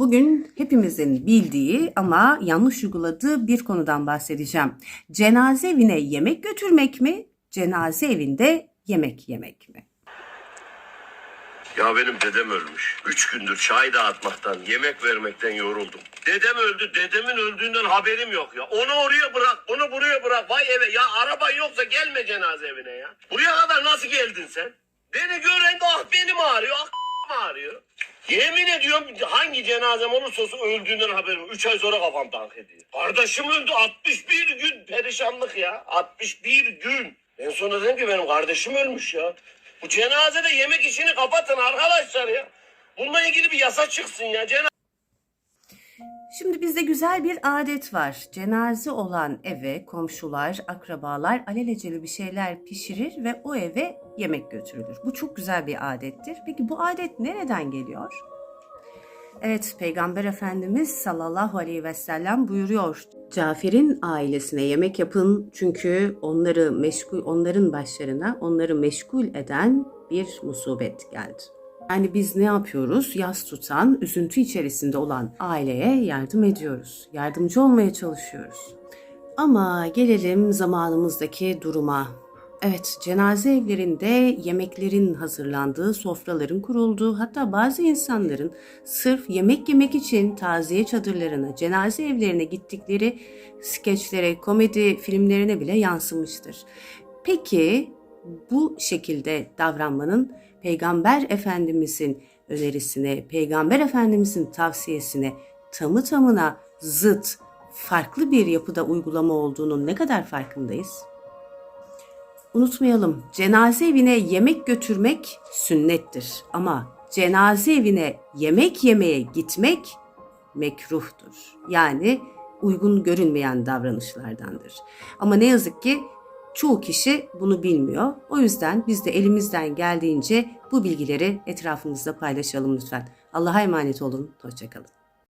Bugün hepimizin bildiği ama yanlış uyguladığı bir konudan bahsedeceğim. Cenaze evine yemek götürmek mi? Cenaze evinde yemek yemek mi? Ya benim dedem ölmüş. Üç gündür çay dağıtmaktan, yemek vermekten yoruldum. Dedem öldü, dedemin öldüğünden haberim yok ya. Onu oraya bırak, onu buraya bırak. Vay eve, ya araban yoksa gelme cenaze evine ya. Buraya kadar nasıl geldin sen? Beni gören ah benim ağrıyor, ah ağrıyor. Yemin ediyorum hangi cenazem olursa olsun öldüğünden haberim. Üç ay sonra kafam dank ediyor. Kardeşim öldü 61 gün perişanlık ya. 61 gün. En son dedim ki benim kardeşim ölmüş ya. Bu cenazede yemek işini kapatın arkadaşlar ya. Bununla ilgili bir yasa çıksın ya. Cenaze Şimdi bizde güzel bir adet var. Cenaze olan eve komşular, akrabalar alelacele bir şeyler pişirir ve o eve yemek götürülür. Bu çok güzel bir adettir. Peki bu adet nereden geliyor? Evet, Peygamber Efendimiz sallallahu aleyhi ve sellem buyuruyor. Cafer'in ailesine yemek yapın çünkü onları meşgul, onların başlarına onları meşgul eden bir musibet geldi. Yani biz ne yapıyoruz? Yas tutan, üzüntü içerisinde olan aileye yardım ediyoruz. Yardımcı olmaya çalışıyoruz. Ama gelelim zamanımızdaki duruma. Evet, cenaze evlerinde yemeklerin hazırlandığı, sofraların kurulduğu, hatta bazı insanların sırf yemek yemek için taziye çadırlarına, cenaze evlerine gittikleri skeçlere, komedi filmlerine bile yansımıştır. Peki bu şekilde davranmanın Peygamber Efendimizin önerisine, Peygamber Efendimizin tavsiyesine tamı tamına zıt, farklı bir yapıda uygulama olduğunun ne kadar farkındayız? Unutmayalım, cenaze evine yemek götürmek sünnettir ama cenaze evine yemek yemeye gitmek mekruhtur. Yani uygun görünmeyen davranışlardandır. Ama ne yazık ki çoğu kişi bunu bilmiyor. O yüzden biz de elimizden geldiğince bu bilgileri etrafımızda paylaşalım lütfen. Allah'a emanet olun. Hoşçakalın.